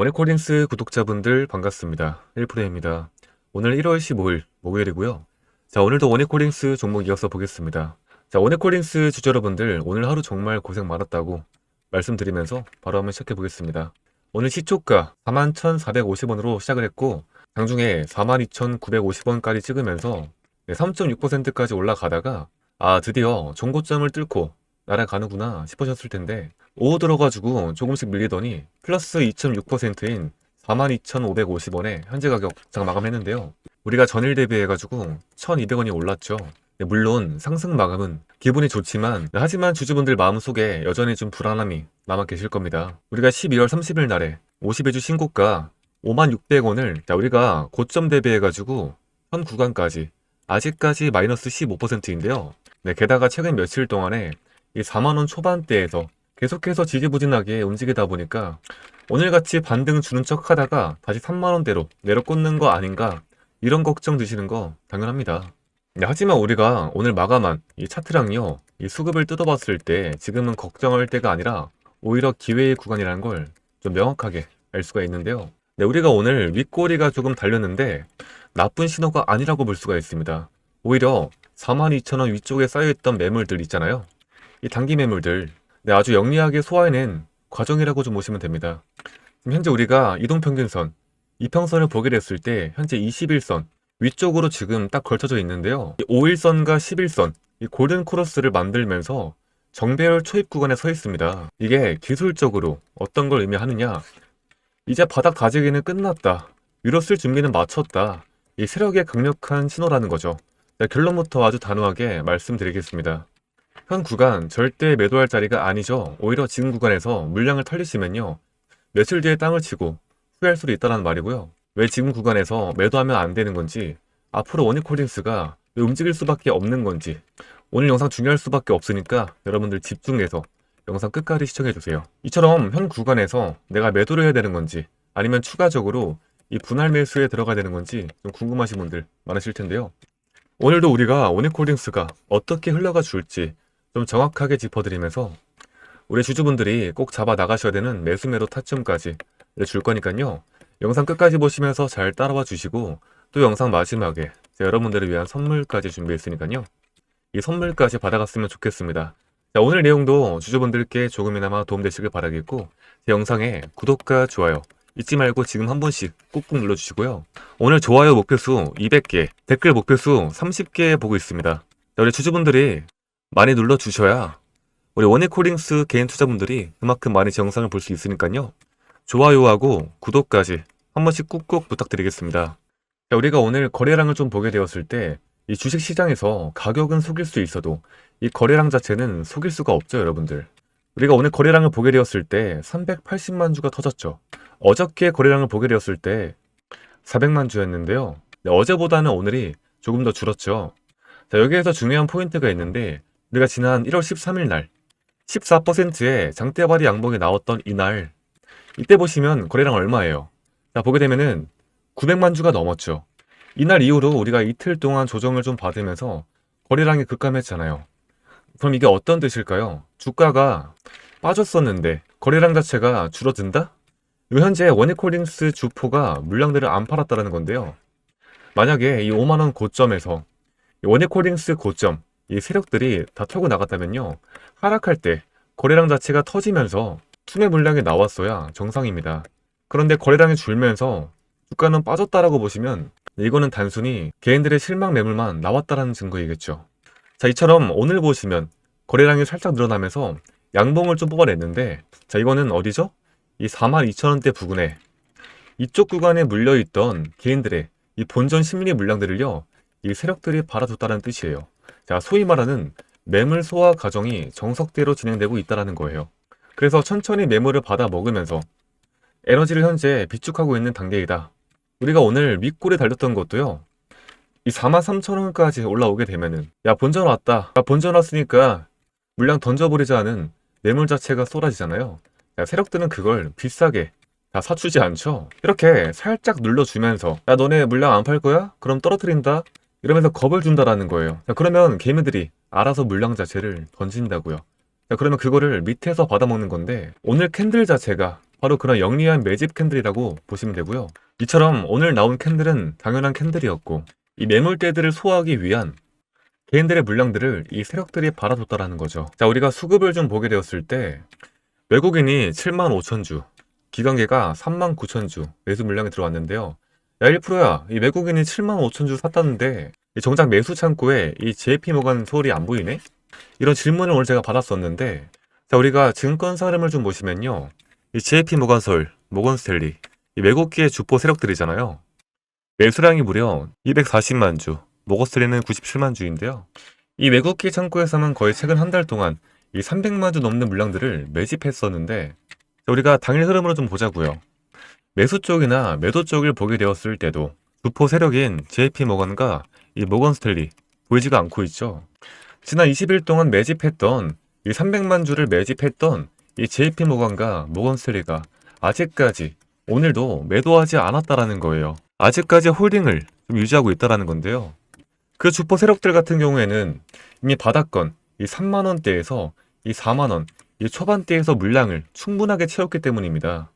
원해코딩스 구독자분들 반갑습니다. 1프로입니다. 오늘 1월 15일 목요일이고요. 자, 오늘도 원해코딩스 종목 이어서 보겠습니다. 자, 원해코딩스 주주 여러분들 오늘 하루 정말 고생 많았다고 말씀드리면서 바로 한번 시작해 보겠습니다. 오늘 시초가 41,450원으로 시작을 했고 장중에 42,950원까지 찍으면서 3.6%까지 올라가다가 아 드디어 종고점을 뚫고 날아가는구나 싶으셨을 텐데 오후 들어가지고 조금씩 밀리더니 플러스 2.6%인 42,550원에 현재 가격 장 마감했는데요. 우리가 전일 대비해가지고 1,200원이 올랐죠. 네, 물론 상승 마감은 기분이 좋지만 하지만 주주분들 마음속에 여전히 좀 불안함이 남아 계실 겁니다. 우리가 12월 30일 날에 50회주 신고가 56,600원을 자 우리가 고점 대비해가지고 현 구간까지 아직까지 마이너스 15%인데요. 네, 게다가 최근 며칠 동안에 이 4만원 초반대에서 계속해서 지지부진하게 움직이다 보니까 오늘같이 반등 주는 척 하다가 다시 3만원대로 내려 꽂는 거 아닌가 이런 걱정 드시는 거 당연합니다. 네, 하지만 우리가 오늘 마감한 이 차트랑요, 이 수급을 뜯어봤을 때 지금은 걱정할 때가 아니라 오히려 기회의 구간이라는 걸 좀 명확하게 알 수가 있는데요. 네, 우리가 오늘 윗꼬리가 조금 달렸는데 나쁜 신호가 아니라고 볼 수가 있습니다. 오히려 42,000원 위쪽에 쌓여있던 매물들 있잖아요. 이 단기 매물들 네, 아주 영리하게 소화해낸 과정이라고 좀 보시면 됩니다. 지금 현재 우리가 이동평균선, 이평선을 보게 됐을 때 현재 21선 위쪽으로 지금 딱 걸쳐져 있는데요. 이 5일선과 11선, 이 골든 코러스를 만들면서 정배열 초입 구간에 서 있습니다. 이게 기술적으로 어떤 걸 의미하느냐? 이제 바닥 다지기는 끝났다. 위로 쓸 준비는 마쳤다. 이 세력의 강력한 신호라는 거죠. 네, 결론부터 아주 단호하게 말씀드리겠습니다. 현 구간 절대 매도할 자리가 아니죠. 오히려 지금 구간에서 물량을 털리시면요. 며칠 뒤에 땅을 치고 후회할 수도 있다는 말이고요. 왜 지금 구간에서 매도하면 안 되는 건지, 앞으로 원익홀딩스가 왜 움직일 수밖에 없는 건지, 오늘 영상 중요할 수밖에 없으니까 여러분들 집중해서 영상 끝까지 시청해주세요. 이처럼 현 구간에서 내가 매도를 해야 되는 건지, 아니면 추가적으로 이 분할 매수에 들어가야 되는 건지 좀 궁금하신 분들 많으실 텐데요. 오늘도 우리가 원익홀딩스가 어떻게 흘러가 줄지 좀 정확하게 짚어드리면서 우리 주주분들이 꼭 잡아 나가셔야 되는 매수매도 타점까지 줄 거니까요. 영상 끝까지 보시면서 잘 따라와 주시고 또 영상 마지막에 여러분들을 위한 선물까지 준비했으니까요. 이 선물까지 받아갔으면 좋겠습니다. 자, 오늘 내용도 주주분들께 조금이나마 도움되시길 바라겠고 제 영상에 구독과 좋아요 잊지 말고 지금 한 번씩 꾹꾹 눌러주시고요. 오늘 좋아요 목표수 200개, 댓글 목표수 30개 보고 있습니다. 자, 우리 주주분들이 많이 눌러주셔야 우리 원익코딩스 개인 투자분들이 그만큼 많이 제 영상을 볼 수 있으니까요. 좋아요하고 구독까지 한 번씩 꾹꾹 부탁드리겠습니다. 자, 우리가 오늘 거래량을 좀 보게 되었을 때 이 주식 시장에서 가격은 속일 수 있어도 이 거래량 자체는 속일 수가 없죠, 여러분들. 우리가 오늘 거래량을 보게 되었을 때 380만 주가 터졌죠. 어저께 거래량을 보게 되었을 때 400만 주였는데요. 네, 어제보다는 오늘이 조금 더 줄었죠. 자, 여기에서 중요한 포인트가 있는데 우리가 지난 1월 13일 날 14%의 장대발이 양봉이 나왔던 이날 이때 보시면 거래량 얼마예요? 자, 보게 되면은 900만 주가 넘었죠. 이날 이후로 우리가 이틀 동안 조정을 좀 받으면서 거래량이 급감했잖아요. 그럼 이게 어떤 뜻일까요? 주가가 빠졌었는데 거래량 자체가 줄어든다? 현재 원익홀딩스 주포가 물량들을 안 팔았다는 건데요. 만약에 이 5만원 고점에서 원익홀딩스 고점, 이 세력들이 다 털고 나갔다면요. 하락할 때 거래량 자체가 터지면서 투매 물량이 나왔어야 정상입니다. 그런데 거래량이 줄면서 주가는 빠졌다라고 보시면 이거는 단순히 개인들의 실망 매물만 나왔다라는 증거이겠죠. 자, 이처럼 오늘 보시면 거래량이 살짝 늘어나면서 양봉을 좀 뽑아냈는데 자, 이거는 어디죠? 이 42,000원대 부근에 이쪽 구간에 물려있던 개인들의 이 본전 심리 물량들을요, 이 세력들이 받아줬다는 뜻이에요. 자, 소위 말하는 매물 소화 과정이 정석대로 진행되고 있다는 거예요. 그래서 천천히 매물을 받아 먹으면서 에너지를 현재 비축하고 있는 단계이다. 우리가 오늘 윗골에 달렸던 것도요. 이 43,000원까지 올라오게 되면은 야 본전 왔다. 야 본전 왔으니까 물량 던져버리자는 매물 자체가 쏟아지잖아요. 야, 세력들은 그걸 비싸게 다 사주지 않죠. 이렇게 살짝 눌러주면서 야 너네 물량 안 팔 거야? 그럼 떨어뜨린다. 이러면서 겁을 준다라는 거예요. 자, 그러면 개미들이 알아서 물량 자체를 던진다고요. 자, 그러면 그거를 밑에서 받아먹는 건데 오늘 캔들 자체가 바로 그런 영리한 매집 캔들이라고 보시면 되고요. 이처럼 오늘 나온 캔들은 당연한 캔들이었고 이 매물대들을 소화하기 위한 개인들의 물량들을 이 세력들이 받아줬다라는 거죠. 자, 우리가 수급을 좀 보게 되었을 때 외국인이 7만 5천 주, 기관계가 3만 9천 주 매수 물량이 들어왔는데요. 야, 1%야. 이 외국인이 7만 5천 주 샀다는데 이 정작 매수 창구에 이 JP 모간 서울이 안 보이네? 이런 질문을 오늘 제가 받았었는데 자, 우리가 증권사 흐름을 좀 보시면요. 이 JP 모간 서울, 모건 스텔리, 이 외국기의 주포 세력들이잖아요. 매수량이 무려 240만 주, 모거스트리는 97만 주인데요. 이 외국기 창구에서만 거의 최근 한 달 동안 이 300만 주 넘는 물량들을 매집했었는데 자, 우리가 당일 흐름으로 좀 보자고요. 매수 쪽이나 매도 쪽을 보게 되었을 때도 주포 세력인 JP 모건과 이 모건 스텔리 보이지가 않고 있죠. 지난 20일 동안 매집했던 이 300만 주를 매집했던 이 JP 모건과 모건 스텔리가 아직까지 오늘도 매도하지 않았다라는 거예요. 아직까지 홀딩을 좀 유지하고 있다라는 건데요. 그 주포 세력들 같은 경우에는 이미 바닥권 이 3만 원대에서 이 4만 원, 이 초반대에서 물량을 충분하게 채웠기 때문입니다.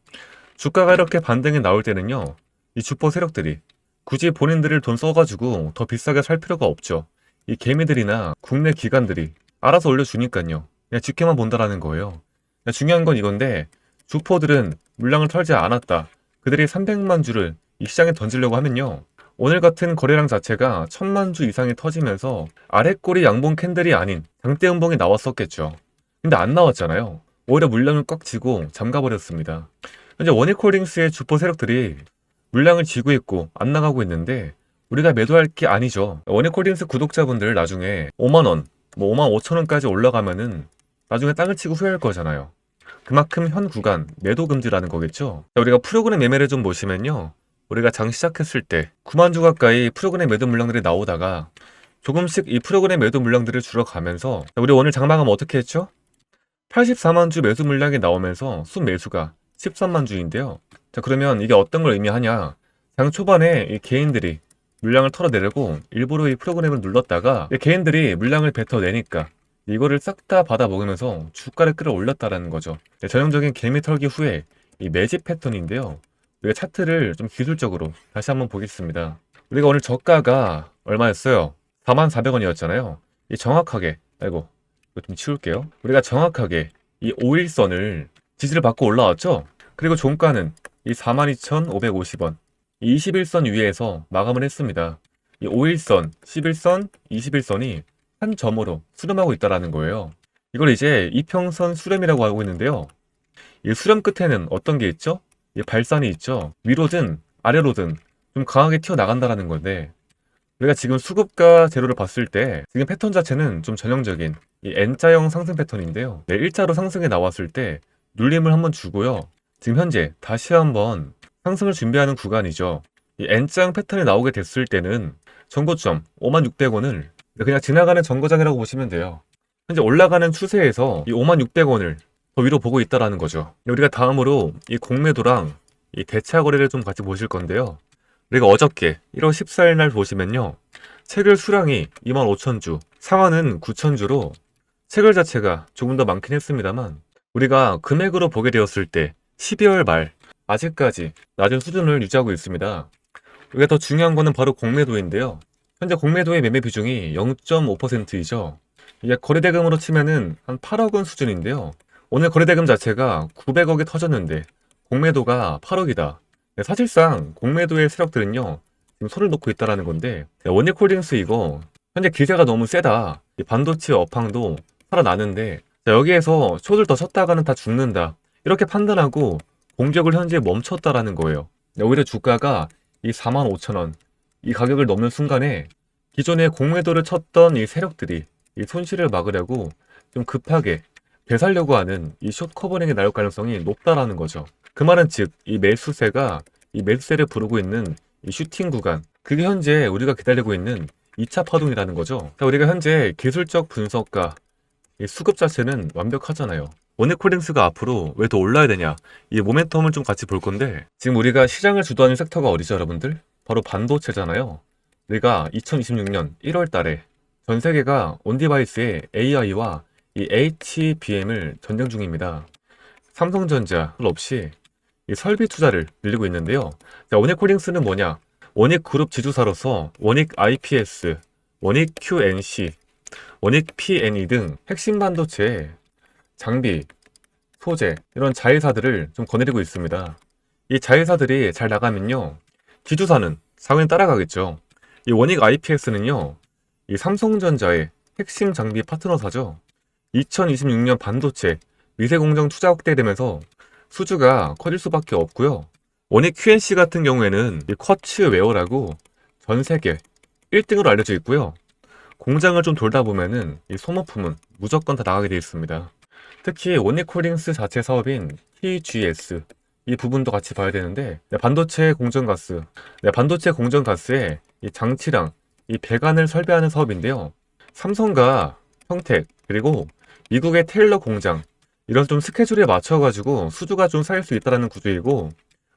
주가가 이렇게 반등이 나올 때는요, 이 주포 세력들이 굳이 본인들을 돈 써가지고 더 비싸게 살 필요가 없죠. 이 개미들이나 국내 기관들이 알아서 올려주니까요. 그냥 지켜만 본다라는 거예요. 그냥 중요한 건 이건데, 주포들은 물량을 털지 않았다. 그들이 300만 주를 이 시장에 던지려고 하면요. 오늘 같은 거래량 자체가 천만 주 이상이 터지면서 아래꼬리 양봉 캔들이 아닌 장대 음봉이 나왔었겠죠. 근데 안 나왔잖아요. 오히려 물량을 꽉 쥐고 잠가버렸습니다. 현재 원익홀딩스의 주포 세력들이 물량을 쥐고 있고 안 나가고 있는데 우리가 매도할 게 아니죠. 원익홀딩스 구독자분들 나중에 5만원, 뭐 5만 5천원까지 올라가면은 나중에 땅을 치고 후회할 거잖아요. 그만큼 현 구간 매도 금지라는 거겠죠. 자, 우리가 프로그램 매매를 좀 보시면요. 우리가 장 시작했을 때 9만 주 가까이 프로그램 매도 물량들이 나오다가 조금씩 이 프로그램 매도 물량들을 줄어가면서 우리 오늘 장방하면 어떻게 했죠? 84만 주 매수 물량이 나오면서 순 매수가 13만 주인데요. 자 그러면 이게 어떤 걸 의미하냐? 장 초반에 이 개인들이 물량을 털어내려고 일부러 이 프로그램을 눌렀다가 이 개인들이 물량을 뱉어내니까 이거를 싹 다 받아 먹으면서 주가를 끌어올렸다라는 거죠. 네, 전형적인 개미 털기 후에 이 매집 패턴인데요. 우리가 차트를 좀 기술적으로 다시 한번 보겠습니다. 우리가 오늘 저가가 얼마였어요? 44,000원이었잖아요. 이 정확하게, 아이고, 이거 좀 치울게요. 우리가 정확하게 이 5일선을 지지를 받고 올라왔죠? 그리고 종가는 이 42,550원, 이 21선 위에서 마감을 했습니다. 이 5일선, 11선, 21선이 한 점으로 수렴하고 있다라는 거예요. 이걸 이제 이평선 수렴이라고 하고 있는데요. 이 수렴 끝에는 어떤 게 있죠? 이 발산이 있죠. 위로든 아래로든 좀 강하게 튀어나간다라는 건데 우리가 지금 수급과 재료를 봤을 때 지금 패턴 자체는 좀 전형적인 이 N자형 상승 패턴인데요. 네, 일자로 상승에 나왔을 때 눌림을 한번 주고요. 지금 현재 다시 한번 상승을 준비하는 구간이죠. 이 N자형 패턴이 나오게 됐을 때는 정고점 56,600원을 그냥 지나가는 정거장이라고 보시면 돼요. 현재 올라가는 추세에서 이 56,600원을 더 위로 보고 있다라는 거죠. 우리가 다음으로 이 공매도랑 이 대차 거래를 좀 같이 보실 건데요. 우리가 어저께 1월 14일 날 보시면요. 체결 수량이 25,000주, 상한은 9,000주로 체결 자체가 조금 더 많긴 했습니다만 우리가 금액으로 보게 되었을 때 12월 말 아직까지 낮은 수준을 유지하고 있습니다. 우리가 더 중요한 거는 바로 공매도인데요. 현재 공매도의 매매 비중이 0.5%이죠. 이게 거래대금으로 치면은 한 8억 원 수준인데요. 오늘 거래대금 자체가 900억이 터졌는데 공매도가 8억이다. 사실상 공매도의 세력들은요 지금 손을 놓고 있다라는 건데 원익홀딩스 이거 현재 기세가 너무 세다. 이 반도체 업황도 살아나는데 자, 여기에서 쇼들 더 쳤다가는 다 죽는다. 이렇게 판단하고 공격을 현재 멈췄다라는 거예요. 오히려 주가가 이 4만 5천 원이 가격을 넘는 순간에 기존에 공매도를 쳤던 이 세력들이 이 손실을 막으려고 좀 급하게 배살려고 하는 이 숏 커버링이 나올 가능성이 높다라는 거죠. 그 말은 즉 이 매수세가 이 매수세를 부르고 있는 이 슈팅 구간 그게 현재 우리가 기다리고 있는 2차 파동이라는 거죠. 자, 우리가 현재 기술적 분석과 이 수급 자체는 완벽하잖아요. 원익홀딩스가 앞으로 왜 더 올라야 되냐 이 모멘텀을 좀 같이 볼 건데 지금 우리가 시장을 주도하는 섹터가 어디죠 여러분들? 바로 반도체잖아요. 우리가 2026년 1월 달에 전 세계가 온디바이스의 AI와 이 HBM을 전쟁 중입니다. 삼성전자 없이 이 설비 투자를 늘리고 있는데요. 자, 원익홀딩스는 뭐냐? 원익 그룹 지주사로서 원익 IPS, 원익 QNC, 원익 PNE 등 핵심 반도체 장비, 소재 이런 자회사들을 좀 거느리고 있습니다. 이 자회사들이 잘 나가면요, 지주사는 상위에 따라가겠죠. 이 원익 IPS는요, 이 삼성전자의 핵심 장비 파트너사죠. 2026년 반도체 미세 공정 투자 확대되면서 수주가 커질 수밖에 없고요. 원익 QNC 같은 경우에는 이 쿼츠 웨어라고 전 세계 1등으로 알려져 있고요. 공장을 좀 돌다 보면은 이 소모품은 무조건 다 나가게 되어 있습니다. 특히 원익홀딩스 자체 사업인 TGS 이 부분도 같이 봐야 되는데 네, 반도체 공정가스, 네, 반도체 공정가스에 이 장치랑 이 배관을 설비하는 사업인데요. 삼성과 평택 그리고 미국의 테일러 공장 이런 좀 스케줄에 맞춰가지고 수주가 좀 쌓일 수 있다는 구조이고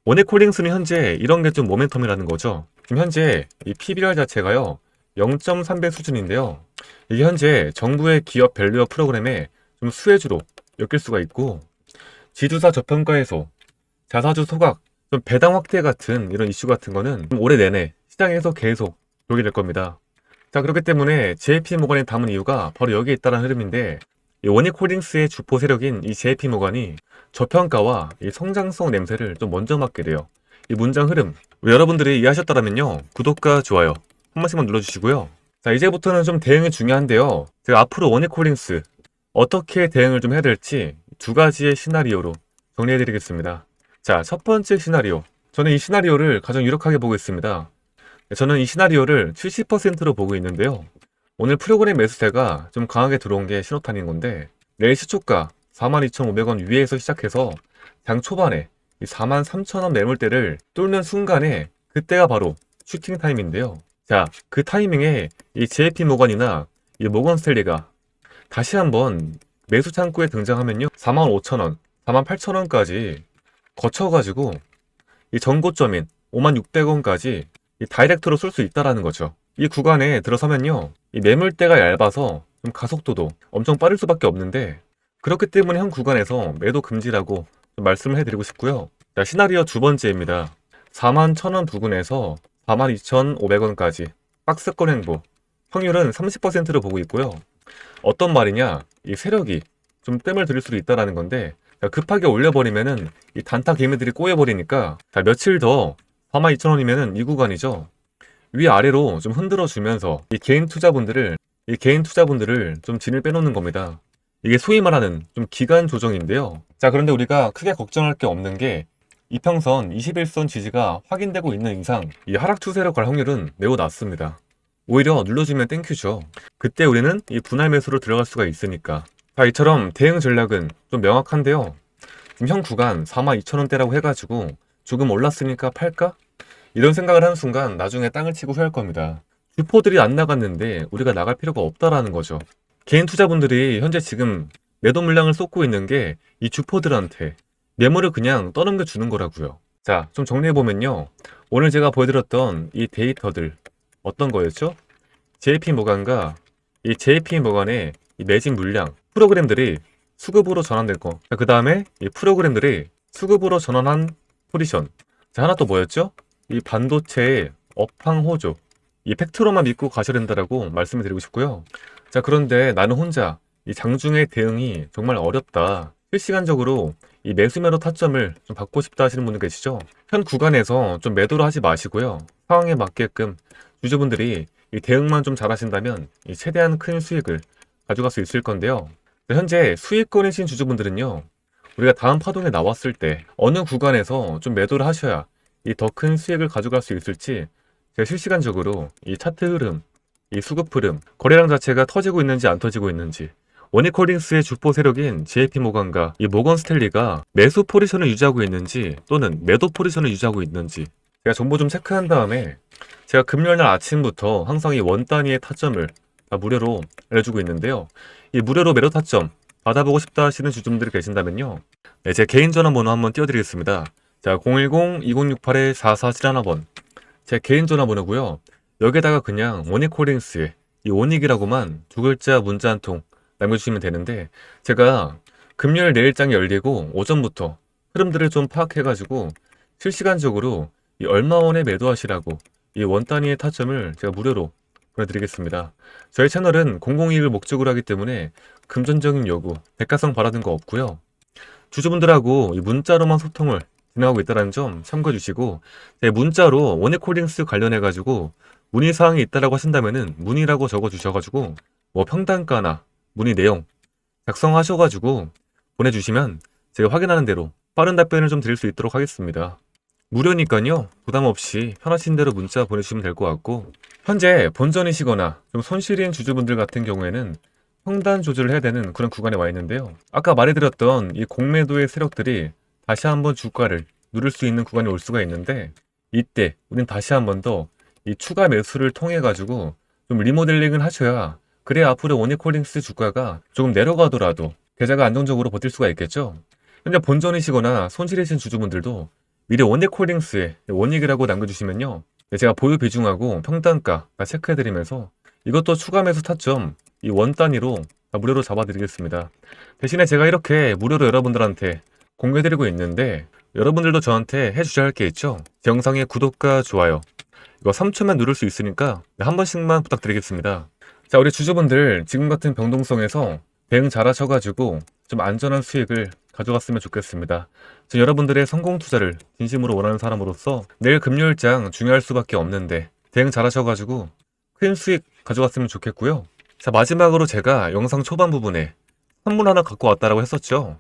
원액홀딩스는 현재 이런 게 좀 모멘텀이라는 거죠. 지금 현재 이 PBR 자체가요 0.3배 수준인데요. 이게 현재 정부의 기업 밸류어 프로그램에 좀 수혜주로 엮일 수가 있고 지주사 저평가에서 자사주 소각, 좀 배당 확대 같은 이런 이슈 같은 거는 올해 내내 시장에서 계속 보게 될 겁니다. 자 그렇기 때문에 JP 모건에 담은 이유가 바로 여기에 있다는 흐름인데 이 원익홀딩스의 주포 세력인 이 JP 모건이 저평가와 이 성장성 냄새를 좀 먼저 맡게 돼요. 이 문장 흐름 여러분들이 이해하셨다면요 구독과 좋아요 한 번씩만 눌러주시고요. 자 이제부터는 좀 대응이 중요한데요. 제가 앞으로 원익홀딩스 어떻게 대응을 좀 해야 될지 두 가지의 시나리오로 정리해 드리겠습니다. 자, 첫 번째 시나리오. 저는 이 시나리오를 가장 유력하게 보고 있습니다. 저는 이 시나리오를 70%로 보고 있는데요. 오늘 프로그램 매수세가 좀 강하게 들어온 게 신호탄인 건데, 내일 시초가 42,500원 위에서 시작해서 장 초반에 43,000원 매물대를 뚫는 순간에 그때가 바로 슈팅 타임인데요. 자, 그 타이밍에 이 JP 모건이나 이 모건 스텔리가 다시 한번 매수 창구에 등장하면요. 45,000원, 48,000원까지 거쳐가지고 이 전고점인 56,600원까지 이 다이렉트로 쏠수 있다라는 거죠. 이 구간에 들어서면요. 이 매물대가 얇아서 좀 가속도도 엄청 빠를 수밖에 없는데 그렇기 때문에 현 구간에서 매도 금지라고 좀 말씀을 해드리고 싶고요. 자, 시나리오 두 번째입니다. 41,000원 부근에서 42,500원까지 박스권 행보 확률은 30%로 보고 있고요. 어떤 말이냐? 이 세력이 좀 뜸을 들일 수도 있다라는 건데 급하게 올려버리면은 이 단타 개미들이 꼬여버리니까 자, 며칠 더 42,000원이면은 이 구간이죠. 위아래로 좀 흔들어 주면서 이 개인 투자분들을 이 개인 투자분들을 좀 진을 빼놓는 겁니다. 이게 소위 말하는 좀 기간 조정인데요. 자, 그런데 우리가 크게 걱정할 게 없는 게 이평선 21선 지지가 확인되고 있는 이상 이 하락 추세로 갈 확률은 매우 낮습니다. 오히려 눌러주면 땡큐죠. 그때 우리는 이 분할 매수로 들어갈 수가 있으니까. 자, 이처럼 대응 전략은 좀 명확한데요. 지금 현 구간 42,000원대라고 해가지고 조금 올랐으니까 팔까? 이런 생각을 하는 순간 나중에 땅을 치고 후회할 겁니다. 주포들이 안 나갔는데 우리가 나갈 필요가 없다라는 거죠. 개인 투자분들이 현재 지금 매도 물량을 쏟고 있는 게 이 주포들한테 매물을 그냥 떠넘겨 주는 거라고요. 자, 좀 정리해보면요. 오늘 제가 보여드렸던 이 데이터들 어떤 거였죠? JP 모간과 이 JP 모간의 이 매직 물량 프로그램들이 수급으로 전환될 거. 그 다음에 이 프로그램들이 수급으로 전환한 포지션. 자, 하나 또 뭐였죠? 이 반도체의 업황 호조. 이 팩트로만 믿고 가셔야 된다라고 말씀을 드리고 싶고요. 자, 그런데 나는 혼자 이 장중의 대응이 정말 어렵다. 실시간적으로 이 매수 매로 타점을 좀 받고 싶다 하시는 분들 계시죠? 현 구간에서 좀 매도를 하지 마시고요. 상황에 맞게끔 유저분들이 이 대응만 좀 잘하신다면 이 최대한 큰 수익을 가져갈 수 있을 건데요. 현재 수익권이신 주주분들은요. 우리가 다음 파동에 나왔을 때 어느 구간에서 좀 매도를 하셔야 이 더 큰 수익을 가져갈 수 있을지 제가 실시간적으로 이 차트 흐름, 이 수급 흐름, 거래량 자체가 터지고 있는지 안 터지고 있는지 원익홀딩스의 주포 세력인 JP 모건과 이 모건 스텔리가 매수 포지션을 유지하고 있는지 또는 매도 포지션을 유지하고 있는지 제가 정보 좀 체크한 다음에 제가 금요일 날 아침부터 항상 이 원 단위의 타점을 다 무료로 알려주고 있는데요. 이 무료로 매도 타점 받아보고 싶다 하시는 주주분들이 계신다면요. 네, 제 개인 전화번호 한번 띄워드리겠습니다. 자, 010-2068-4471번. 제 개인 전화번호고요. 여기에다가 그냥 원익홀딩스의 이 원익이라고만 두 글자 문자 한 통 남겨주시면 되는데 제가 금요일 내일장이 열리고 오전부터 흐름들을 좀 파악해가지고 실시간적으로 이 얼마 원에 매도하시라고 이 원 단위의 타점을 제가 무료로 보내드리겠습니다. 저희 채널은 공공이익을 목적으로 하기 때문에 금전적인 요구, 백가성 바라는 거 없고요. 주주분들하고 이 문자로만 소통을 진행하고 있다는 점 참고해 주시고 네, 문자로 원액홀딩스 관련해 가지고 문의 사항이 있다라고 하신다면은 문의라고 적어 주셔 가지고 뭐 평단가나 문의 내용 작성하셔 가지고 보내 주시면 제가 확인하는 대로 빠른 답변을 좀 드릴 수 있도록 하겠습니다. 무료니까요 부담 없이 편하신 대로 문자 보내주시면 될 것 같고 현재 본전이시거나 좀 손실인 주주분들 같은 경우에는 평단 조절을 해야 되는 그런 구간에 와 있는데요. 아까 말해드렸던 이 공매도의 세력들이 다시 한번 주가를 누를 수 있는 구간이 올 수가 있는데 이때 우린 다시 한번 더 이 추가 매수를 통해 가지고 좀 리모델링을 하셔야 그래야 앞으로 원익홀딩스 주가가 조금 내려가더라도 계좌가 안정적으로 버틸 수가 있겠죠. 현재 본전이시거나 손실이신 주주분들도 미래 원익홀딩스에 원익이라고 남겨주시면요. 네, 제가 보유 비중하고 평단가 다 체크해드리면서 이것도 추가 매수 타점 이 원 단위로 다 무료로 잡아드리겠습니다. 대신에 제가 이렇게 무료로 여러분들한테 공개드리고 있는데 여러분들도 저한테 해주셔야 할 게 있죠. 제 영상의 구독과 좋아요 이거 3초만 누를 수 있으니까 네, 한 번씩만 부탁드리겠습니다. 자 우리 주주분들 지금 같은 병동성에서 대응 잘하셔가지고 좀 안전한 수익을 가져갔으면 좋겠습니다. 저 여러분들의 성공 투자를 진심으로 원하는 사람으로서 내일 금요일장 중요할 수밖에 없는데 대응 잘하셔가지고 큰 수익 가져갔으면 좋겠고요. 자 마지막으로 제가 영상 초반 부분에 선물 하나 갖고 왔다라고 했었죠.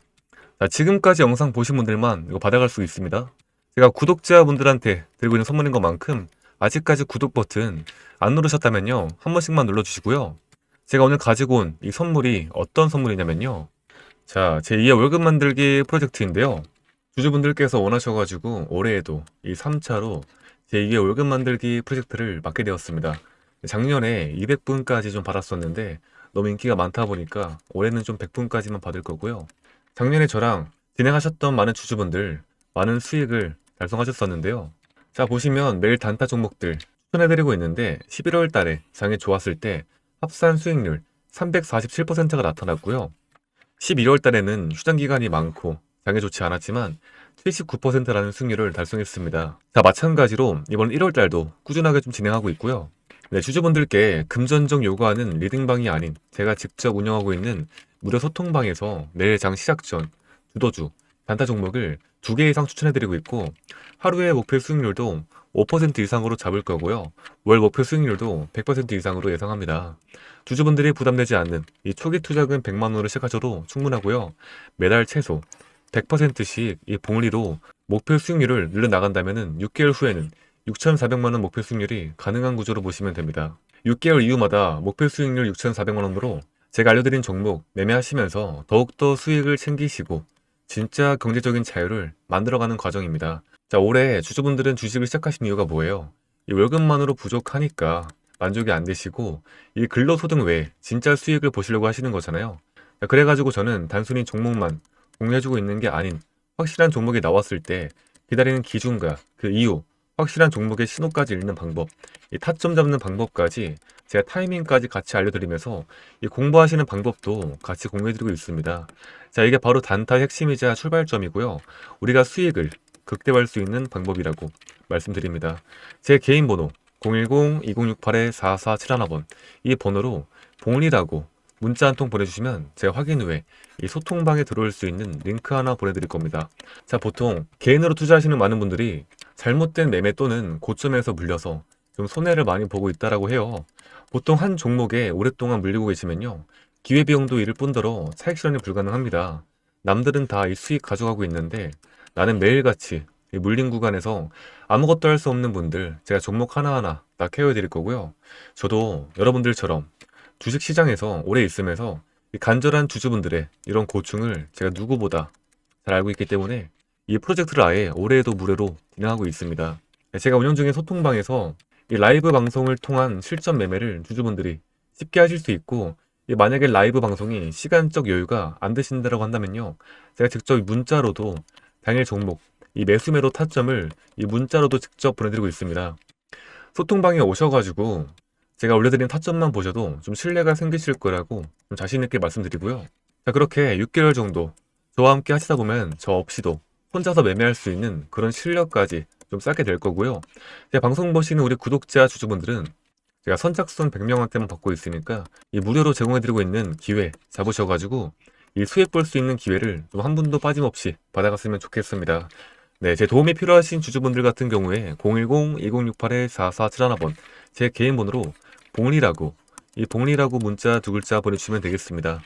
자 지금까지 영상 보신 분들만 이거 받아갈 수 있습니다. 제가 구독자분들한테 드리고 있는 선물인 것만큼 아직까지 구독 버튼 안 누르셨다면요 한 번씩만 눌러주시고요. 제가 오늘 가지고 온 이 선물이 어떤 선물이냐면요. 자, 제2의 월급 만들기 프로젝트인데요. 주주분들께서 원하셔가지고 올해에도 이 3차로 제2의 월급 만들기 프로젝트를 맡게 되었습니다. 작년에 200분까지 좀 받았었는데 너무 인기가 많다 보니까 올해는 좀 100분까지만 받을 거고요. 작년에 저랑 진행하셨던 많은 주주분들 많은 수익을 달성하셨었는데요. 자, 보시면 매일 단타 종목들 추천해드리고 있는데 11월 달에 장이 좋았을 때 합산 수익률 347%가 나타났고요. 12월 달에는 휴장 기간이 많고 장이 좋지 않았지만 79%라는 승률을 달성했습니다. 자, 마찬가지로 이번 1월 달도 꾸준하게 좀 진행하고 있고요. 네, 주주분들께 금전적 요구하는 리딩방이 아닌 제가 직접 운영하고 있는 무료 소통방에서 매일 장 시작 전 주도주 단타 종목을 두 개 이상 추천해드리고 있고 하루의 목표 수익률도 5% 이상으로 잡을 거고요. 월 목표 수익률도 100% 이상으로 예상합니다. 주주분들이 부담되지 않는 이 초기 투자금 100만 원으로 시작하셔도 충분하고요. 매달 최소 100%씩 이 봉리로 목표 수익률을 늘려 나간다면은 6개월 후에는 6,400만 원 목표 수익률이 가능한 구조로 보시면 됩니다. 6개월 이후마다 목표 수익률 6,400만 원으로 제가 알려드린 종목 매매하시면서 더욱더 수익을 챙기시고 진짜 경제적인 자유를 만들어가는 과정입니다. 자, 올해 주주분들은 주식을 시작하신 이유가 뭐예요? 이 월급만으로 부족하니까 만족이 안 되시고 이 근로소득 외에 진짜 수익을 보시려고 하시는 거잖아요. 자, 그래가지고 저는 단순히 종목만 공유해주고 있는 게 아닌 확실한 종목이 나왔을 때 기다리는 기준과 그 이후 확실한 종목의 신호까지 읽는 방법, 이 타점 잡는 방법까지 제가 타이밍까지 같이 알려드리면서 이 공부하시는 방법도 같이 공유해드리고 있습니다. 자, 이게 바로 단타의 핵심이자 출발점이고요. 우리가 수익을 극대화할 수 있는 방법이라고 말씀드립니다. 제 개인 번호 010-2068-4471번 이 번호로 봉이라고 문자 한 통 보내주시면 제가 확인 후에 이 소통방에 들어올 수 있는 링크 하나 보내드릴 겁니다. 자, 보통 개인으로 투자하시는 많은 분들이 잘못된 매매 또는 고점에서 물려서 좀 손해를 많이 보고 있다라고 해요. 보통 한 종목에 오랫동안 물리고 계시면요. 기회비용도 잃을 뿐더러 차익 실현이 불가능합니다. 남들은 다 이 수익 가져가고 있는데 나는 매일같이 이 물린 구간에서 아무것도 할 수 없는 분들 제가 종목 하나하나 다 케어해 드릴 거고요. 저도 여러분들처럼 주식 시장에서 오래 있으면서 이 간절한 주주분들의 이런 고충을 제가 누구보다 잘 알고 있기 때문에 이 프로젝트를 아예 올해에도 무료로 진행하고 있습니다. 제가 운영 중인 소통방에서 이 라이브 방송을 통한 실전 매매를 주주분들이 쉽게 하실 수 있고 이 만약에 라이브 방송이 시간적 여유가 안 되신다고 한다면요. 제가 직접 문자로도 당일 종목 이 매수매로 타점을 이 문자로도 직접 보내드리고 있습니다. 소통방에 오셔가지고 제가 올려드린 타점만 보셔도 좀 신뢰가 생기실 거라고 좀 자신 있게 말씀드리고요. 자, 그렇게 6개월 정도 저와 함께 하시다 보면 저 없이도 혼자서 매매할 수 있는 그런 실력까지 좀 쌓게 될 거고요. 제 방송 보시는 우리 구독자 주주분들은 제가 선착순 100명한테만 받고 있으니까 이 무료로 제공해드리고 있는 기회 잡으셔가지고 이 수익 볼 수 있는 기회를 좀한 분도 빠짐없이 받아갔으면 좋겠습니다. 네, 제 도움이 필요하신 주주분들 같은 경우에 010-2068-4471번 제 개인 번호로 봉리라고 이 봉리라고 문자 두 글자 보내주시면 되겠습니다.